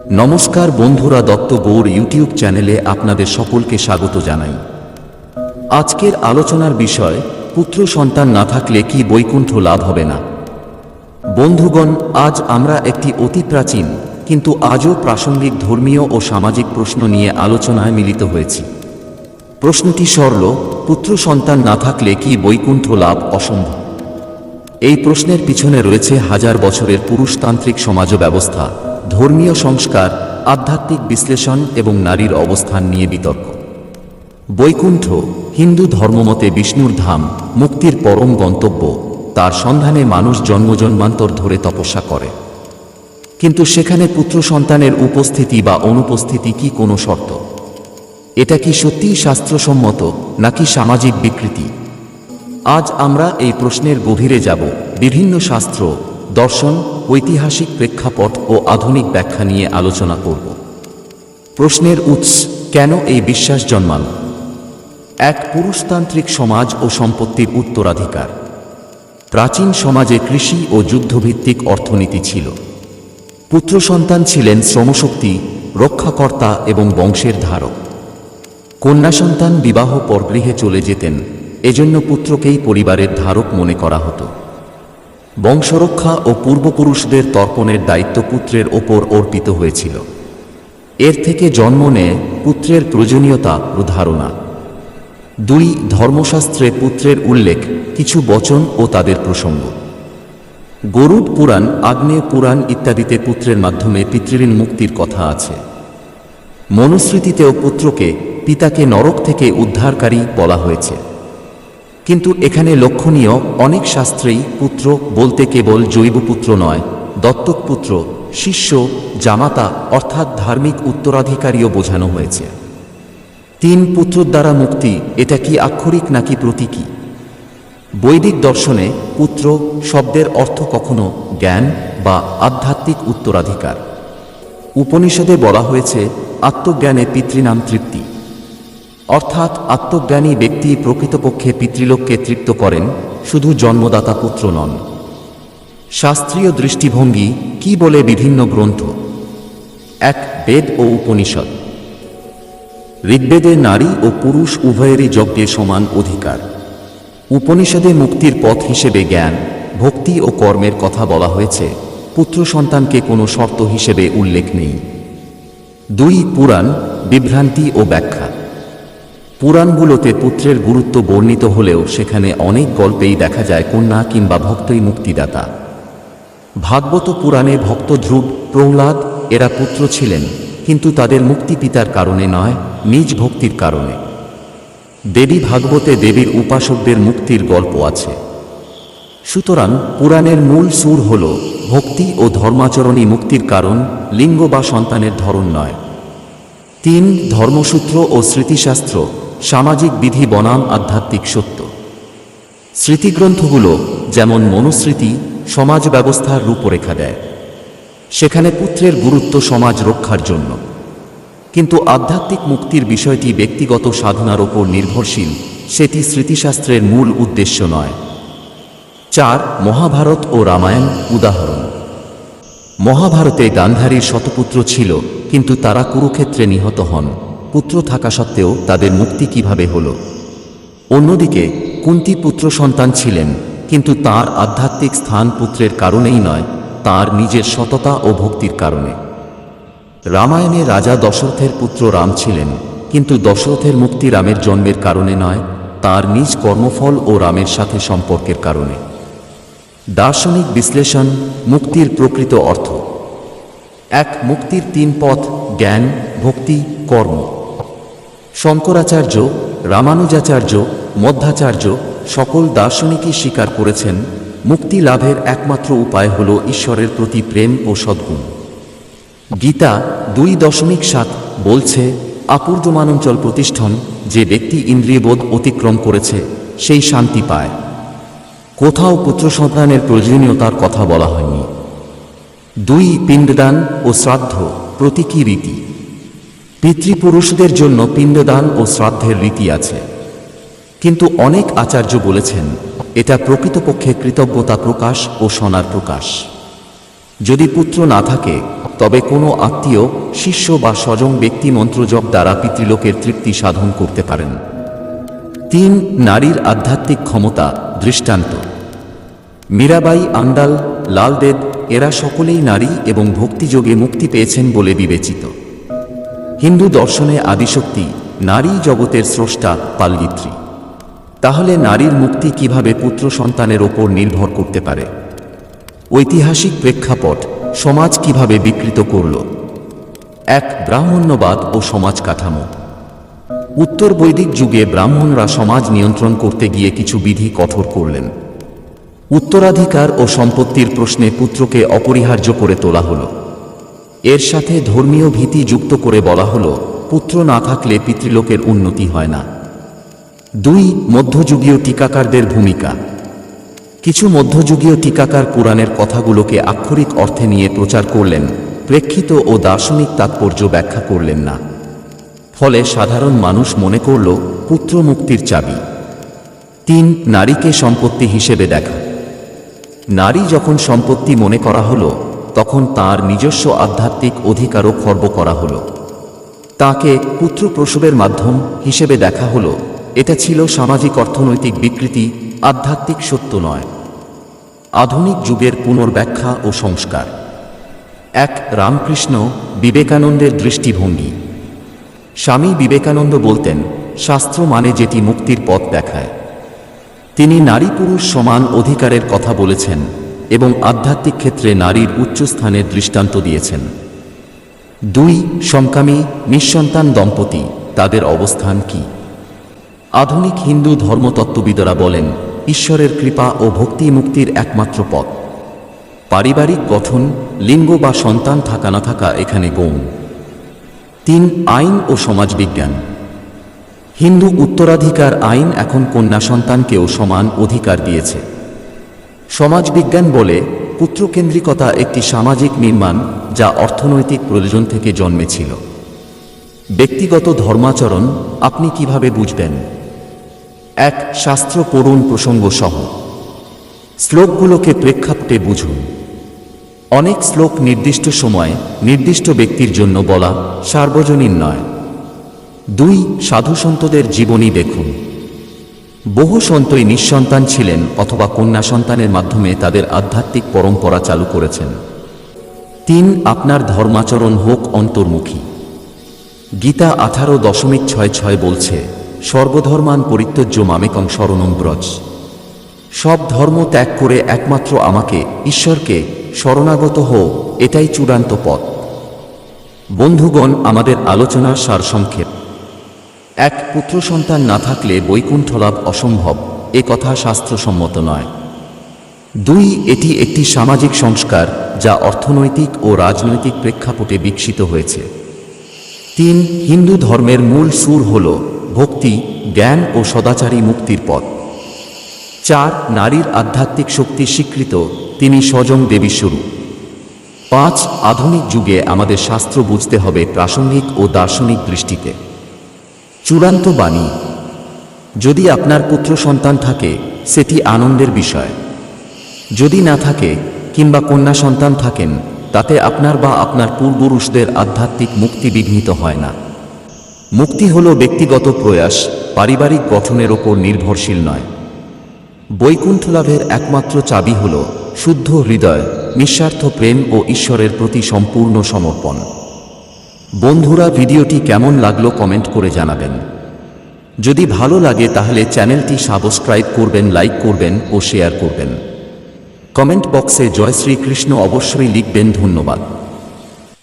নমস্কার বন্ধুরা দত্ত গৌড় ইউটিউব চ্যানেলে আপনাদের সকলকে স্বাগত জানাই। আজকের আলোচনার বিষয়, পুত্র সন্তান না থাকলে কি বৈকুণ্ঠ লাভ হবে না? বন্ধুগণ, আজ আমরা একটি অতি প্রাচীন, কিন্তু আজও প্রাসঙ্গিক ধর্মীয় ও সামাজিক প্রশ্ন নিয়ে আলোচনায় মিলিত হয়েছি। প্রশ্নটি সরল, পুত্র সন্তান না থাকলে কি বৈকুণ্ঠ লাভ অসম্ভব? এই প্রশ্নের পিছনে রয়েছে হাজার বছরের পুরুষতান্ত্রিক সমাজ ব্যবস্থা ধর্মীয় সংস্কার, আধ্যাত্মিক বিশ্লেষণ এবং নারীর অবস্থান নিয়ে বিতর্ক। বৈকুণ্ঠ, হিন্দু ধর্মমতে বিষ্ণুর ধাম, মুক্তির পরম গন্তব্য, তার সন্ধানে মানুষ জন্মজন্মান্তর ধরে তপস্যা করে। কিন্তু সেখানে পুত্র সন্তানের উপস্থিতি বা অনুপস্থিতি কি কোনো শর্ত? এটা কি সত্যিই শাস্ত্রসম্মত, নাকি সামাজিক বিকৃতি? আজ আমরা এই প্রশ্নের গভীরে যাব, বিভিন্ন শাস্ত্র, দর্শন ঐতিহাসিক প্রেক্ষাপট ও আধুনিক ব্যাখ্যা নিয়ে আলোচনা করব। প্রশ্নের উৎস, কেন এই বিশ্বাস জন্মাল? এক পুরুষতান্ত্রিক সমাজ ও সম্পত্তির উত্তরাধিকার। প্রাচীন সমাজে কৃষি ও যুদ্ধভিত্তিক অর্থনীতি ছিল। পুত্র সন্তান ছিলেন শ্রমশক্তি, রক্ষাকর্তা এবং বংশের ধারক। কন্যা সন্তান বিবাহ পর গৃহে চলে যেতেন, এজন্য পুত্রকেই পরিবারের ধারক মনে করা হতো। বংশরক্ষা ও পূর্বপুরুষদের তর্পণের দায়িত্ব পুত্রের ওপর অর্পিত হয়েছিল। এর থেকে জন্ম নেয় পুত্রের প্রয়োজনীয়তা ও ধারণা দুই ধর্মশাস্ত্রে পুত্রের উল্লেখ কিছু বচন ও তাদের প্রসঙ্গ। গরুড পুরাণ, আগ্নেয় পুরাণ ইত্যাদিতে পুত্রের মাধ্যমে পিতৃঋণ মুক্তির কথা আছে। মনুস্মৃতিতেও পুত্রকে পিতাকে নরক থেকে উদ্ধারকারী বলা হয়েছে। কিন্তু এখানে লক্ষণীয় অনেক শাস্ত্রেই পুত্র বলতে কেবল জৈব পুত্র নয় দত্তক পুত্র শিষ্য, জামাতা অর্থাৎ ধার্মিক উত্তরাধিকারীও বোঝানো হয়েছে। তিন পুত্র দ্বারা মুক্তি, এটা কি আক্ষরিক নাকি প্রতীকী? বৈদিক দর্শনে পুত্র শব্দের অর্থ কখনো জ্ঞান বা আধ্যাত্মিক উত্তরাধিকার। উপনিষদে বলা হয়েছে, আত্মজ্ঞানে পিতৃনাম তৃপ্তি। অর্থাৎ আত্মজ্ঞানী ব্যক্তি প্রকৃতপক্ষে পিতৃলোককে তৃপ্ত করেন, শুধু জন্মদাতা পুত্র নন। শাস্ত্রীয় দৃষ্টিভঙ্গি কি বলে বিভিন্ন গ্রন্থ? এক, বেদ ও উপনিষদ। ঋগ্বেদে নারী ও পুরুষ উভয়েরই যজ্ঞে সমান অধিকার। উপনিষদে মুক্তির পথ হিসেবে জ্ঞান, ভক্তি ও কর্মের কথা বলা হয়েছে, পুত্র সন্তানকে কোনো শর্ত হিসেবে উল্লেখ নেই। দুই, পুরাণ, বিভ্রান্তি ও ব্যাখ্যা। পুরাণগুলোতে পুত্রের গুরুত্ব বর্ণিত হলেও সেখানে অনেক গল্পেই দেখা যায় কন্যা কিংবা ভক্তই মুক্তিদাতা। ভাগবত পুরাণে ভক্ত ধ্রুব, প্রহ্লাদ, এরা পুত্র ছিলেন, কিন্তু তাদের মুক্তি পিতার কারণে নয়, নিজ ভক্তির কারণে। দেবী ভাগবতে দেবীর উপাসকদের মুক্তির গল্প আছে। সুতরাং পুরাণের মূল সুর হল, ভক্তি ও ধর্মাচরণই মুক্তির কারণ, লিঙ্গ বা সন্তানের ধরন নয়। তিন, ধর্মসূত্র ও স্মৃতিশাস্ত্র সামাজিক বিধি বনাম আধ্যাত্মিক সত্য। স্মৃতিগ্রন্থগুলো যেমন মনুস্মৃতি, সমাজ ব্যবস্থার রূপরেখা দেয়। সেখানে পুত্রের গুরুত্ব সমাজ রক্ষার জন্য। কিন্তু আধ্যাত্মিক মুক্তির বিষয়টি ব্যক্তিগত সাধনার ওপর নির্ভরশীল, সেটি স্মৃতিশাস্ত্রের মূল উদ্দেশ্য নয়। চার, মহাভারত ও রামায়ণ উদাহরণ। মহাভারতে গান্ধারীর শতপুত্র ছিল, কিন্তু তারা কুরুক্ষেত্রে নিহত হন। পুত্র থাকা সত্ত্বেও তাদের মুক্তি কীভাবে হল? অন্যদিকে, কুন্তি পুত্র সন্তান ছিলেন, কিন্তু তার আধ্যাত্মিক স্থান পুত্রের কারণেই নয়, তার নিজের সততা ও ভক্তির কারণে। রামায়ণে রাজা দশরথের পুত্র রাম ছিলেন, কিন্তু দশরথের মুক্তি রামের জন্মের কারণে নয়, তার নিজ কর্মফল ও রামের সাথে সম্পর্কের কারণে। দার্শনিক বিশ্লেষণ, মুক্তির প্রকৃত অর্থ। এক, মুক্তির তিন পথ, জ্ঞান, ভক্তি, কর্ম। শঙ্করাচার্য, রামানুজাচার্য, মধ্যাচার্য সকল দার্শনিকই স্বীকার করেছেন, মুক্তি লাভের একমাত্র উপায় হল ঈশ্বরের প্রতি প্রেম ও সদ্গুণ। গীতা দুই দশমিক সাত বলছে আপূর্যমানঞ্চল প্রতিষ্ঠান যে ব্যক্তি ইন্দ্রিয়বোধ অতিক্রম করেছে, সেই শান্তি পায়। কোথাও পুত্র সন্তানের প্রয়োজনীয়তার কথা বলা হয়নি। দুই পিণ্ডদান ও শ্রাদ্ধ প্রতীকী রীতি। পিতৃপুরুষদের জন্য পিণ্ডদান ও শ্রাদ্ধের রীতি আছে। কিন্তু অনেক আচার্য বলেছেন, এটা প্রকৃতপক্ষে কৃতজ্ঞতা প্রকাশ ও সনার প্রকাশ। যদি পুত্র না থাকে, তবে কোনো আত্মীয়, শিষ্য বা স্বজন ব্যক্তি মন্ত্রজপ দ্বারা পিতৃলোকের তৃপ্তি সাধন করতে পারেন। তিন, নারীর আধ্যাত্মিক ক্ষমতা, দৃষ্টান্ত। মীরাবাই আন্দাল লালদেব, এরা সকলেই নারী এবং ভক্তিযোগে মুক্তি পেয়েছেন বলে বিবেচিত। হিন্দু দর্শনে আদিশক্তি, নারী জগতের স্রষ্টা পাল্লিত্রী তাহলে নারীর মুক্তি কীভাবে পুত্র সন্তানের ওপর নির্ভর করতে পারে? ঐতিহাসিক প্রেক্ষাপট, সমাজ কীভাবে বিকৃত করল? এক ব্রাহ্মণ্যবাদ ও সমাজ কাঠামো। উত্তর বৈদিক যুগে ব্রাহ্মণরা সমাজ নিয়ন্ত্রণ করতে গিয়ে কিছু বিধি কঠোর করলেন। উত্তরাধিকার ও সম্পত্তির প্রশ্নে পুত্রকে অপরিহার্য করে তোলা হলো। এর সাথে ধর্মীয় ভীতি যুক্ত করে বলা হলো, পুত্র না থাকলে পিতৃলোকের উন্নতি হয় না। দুই, মধ্যযুগীয় টিকাকারদের ভূমিকা। কিছু মধ্যযুগীয় টিকাকার পুরাণের কথাগুলোকে আক্ষরিক অর্থে নিয়ে প্রচার করলেন, প্রেক্ষিত ও দার্শনিক তাৎপর্য ব্যাখ্যা করলেন না। ফলে সাধারণ মানুষ মনে করল, পুত্র মুক্তির চাবি। তিন, নারীকে সম্পত্তি হিসেবে দেখা। নারী যখন সম্পত্তি মনে করা হলো তখন তার নিজস্ব আধ্যাত্মিক অধিকারও খর্ব করা হলো। তাকে পুত্র প্রসবের মাধ্যম হিসেবে দেখা হলো। এটা ছিল সামাজিক অর্থনৈতিক বিকৃতি, আধ্যাত্মিক সত্য নয়। আধুনিক যুগের পুনর্ব্যাখ্যা ও সংস্কার। এক রামকৃষ্ণ বিবেকানন্দের দৃষ্টিভঙ্গি। স্বামী বিবেকানন্দ বলতেন, শাস্ত্র মানে যেটি মুক্তির পথ দেখায়। তিনি নারী পুরুষ সমান অধিকারের কথা বলেছেন। এবং আধ্যাত্মিক ক্ষেত্রে নারীর উচ্চস্থানের দৃষ্টান্ত দিয়েছেন। দুই, সমকামী নিঃসন্তান দম্পতি, তাদের অবস্থান কি? আধুনিক হিন্দু ধর্মতত্ত্ববিদরা বলেন, ঈশ্বরের কৃপা ও ভক্তি মুক্তির একমাত্র পথ। পারিবারিক গঠন, লিঙ্গ বা সন্তান থাকা না থাকা এখানে গৌণ। তিন, আইন ও সমাজবিজ্ঞান। হিন্দু উত্তরাধিকার আইন এখন কন্যা সন্তানকেও সমান অধিকার দিয়েছে। সমাজবিজ্ঞান বলে পুত্রকেন্দ্রিকতা একটি সামাজিক নির্মাণ যা অর্থনৈতিক প্রয়োজন থেকে জন্মেছিল। ব্যক্তিগত ধর্মাচরণ আপনি কীভাবে বুঝবেন? এক, শাস্ত্র পড়ুন প্রসঙ্গ সহ। শ্লোকগুলোকে প্রেক্ষাপটে বুঝুন। অনেক শ্লোক নির্দিষ্ট সময় নির্দিষ্ট ব্যক্তির জন্য বলা সার্বজনীন নয়। দুই, সাধুসন্তদের জীবনী দেখুন। বহু সন্তই নিঃসন্তান ছিলেন অথবা কন্যা সন্তানের মাধ্যমে তাদের আধ্যাত্মিক পরম্পরা চালু করেছেন। তিন, আপনার ধর্মাচরণ হোক অন্তর্মুখী। গীতা আঠারো দশমিক ছয় ছয় বলছে, সর্বধর্মান পরিত্যজ্য মামেকং শরণম ব্রজ। সব ধর্ম ত্যাগ করে একমাত্র আমাকে, ঈশ্বরকে, শরণাগত হো এটাই চূড়ান্ত পথ। বন্ধুগণ, আমাদের আলোচনার সারসংক্ষেপ। এক পুত্র সন্তান না থাকলে বৈকুণ্ঠ লাভ অসম্ভব, এ কথা শাস্ত্রসম্মত নয়। দুই, এটি একটি সামাজিক সংস্কার যা অর্থনৈতিক ও রাজনৈতিক প্রেক্ষাপটে বিকশিত হয়েছে। তিন, হিন্দু ধর্মের মূল সুর হল ভক্তি, জ্ঞান ও সদাচারী মুক্তির পথ। চার, নারীর আধ্যাত্মিক শক্তি স্বীকৃত, তিনি স্বজং দেবী স্বরূপ। পাঁচ, আধুনিক যুগে আমাদের শাস্ত্র বুঝতে হবে প্রাসঙ্গিক ও দার্শনিক দৃষ্টিতে। চূড়ান্ত বাণী। যদি আপনার পুত্র সন্তান থাকে, সেটি আনন্দের বিষয়। যদি না থাকে, কিংবা কন্যা সন্তান থাকেন, তাতে আপনার বা আপনার পূর্বপুরুষদের আধ্যাত্মিক মুক্তি বিঘ্নিত হয় না। মুক্তি হল ব্যক্তিগত প্রয়াস, পারিবারিক গঠনের ওপর নির্ভরশীল নয়। বৈকুণ্ঠ লাভের একমাত্র চাবি হল শুদ্ধ হৃদয়, নিঃস্বার্থ প্রেম ও ঈশ্বরের প্রতি সম্পূর্ণ সমর্পণ। বন্ধুরা ভিডিওটি কেমন লাগল কমেন্ট করে জানাবেন। যদি ভালো লাগে তাহলে চ্যানেলটি সাবস্ক্রাইব করবেন, লাইক করবেন ও শেয়ার করবেন। কমেন্ট বক্সে জয় শ্রীকৃষ্ণ অবশ্যই লিখবেন ধন্যবাদ।